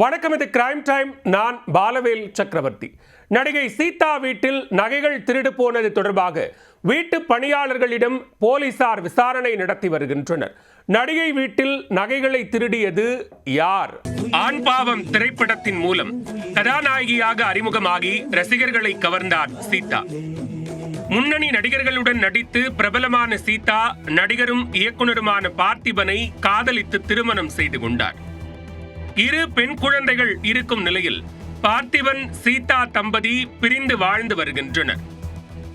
வணக்கம் இது crime time நான் பாலவேல் சக்கரவர்த்தி. நடிகை சீதா வீட்டில் நகைகள் திருடு போனது தொடர்பாக வீட்டு பணியாளர்களிடம் போலீசார் விசாரணை நடத்தி வருகின்றனர். நடிகை வீட்டில் நகைகளை திருடியது யார்? ஆண் பாவம் திரைப்படத்தின் மூலம் கதாநாயகியாக அறிமுகமாகி ரசிகர்களை கவர்ந்தார் சீதா. முன்னணி நடிகர்களுடன் நடித்து பிரபலமான சீதா நடிகரும் இயக்குனருமான பார்த்திபனை காதலித்து திருமணம் செய்து கொண்டார். இரு பெண் குழந்தைகள் இருக்கும் நிலையில் பார்த்திபன் சீதா தம்பதி பிரிந்து வாழ்ந்து வருகின்றனர்.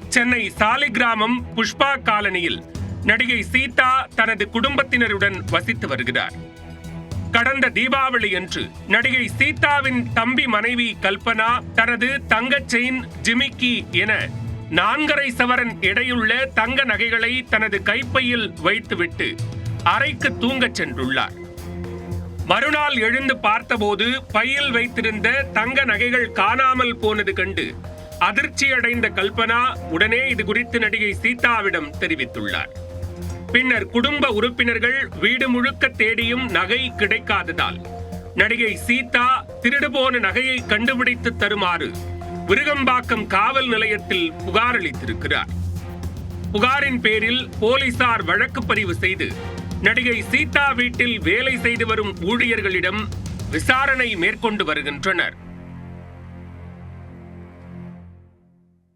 சென்னை சாலிகிராமம் புஷ்பா காலனியில் நடிகை சீதா தனது குடும்பத்தினருடன் வசித்து வருகிறார். கடந்த தீபாவளி அன்று நடிகை சீதாவின் தம்பி மனைவி கல்பனா தனது தங்கச் செயின் ஜிமிக்கி என நான்கரை சவரன் எடையுள்ள தங்க நகைகளை தனது கைப்பையில் வைத்துவிட்டு அறைக்கு தூங்கச் சென்றுள்ளார். மறுநாள் எழுந்து பார்த்தபோது பையில் வைத்திருந்த தங்க நகைகள் காணாமல் போனது கண்டு அதிர்ச்சியடைந்த கல்பனா உடனே இது குறித்து நடிகை சீதாவிடம் தெரிவித்துள்ளார். பின்னர் குடும்ப உறுப்பினர்கள் வீடு முழுக்க தேடியும் நகை கிடைக்காததால் நடிகை சீதா திருடு போன நகையை கண்டுபிடித்து தருமாறு விருகம்பாக்கம் காவல் நிலையத்தில் புகார் அளித்திருக்கிறார். புகாரின் பேரில் போலீசார் வழக்கு பதிவு செய்து நடிகை சீதா வீட்டில் வேலை செய்து வரும் ஊழியர்களிடம் விசாரணை மேற்கொண்டு வருகின்றனர்.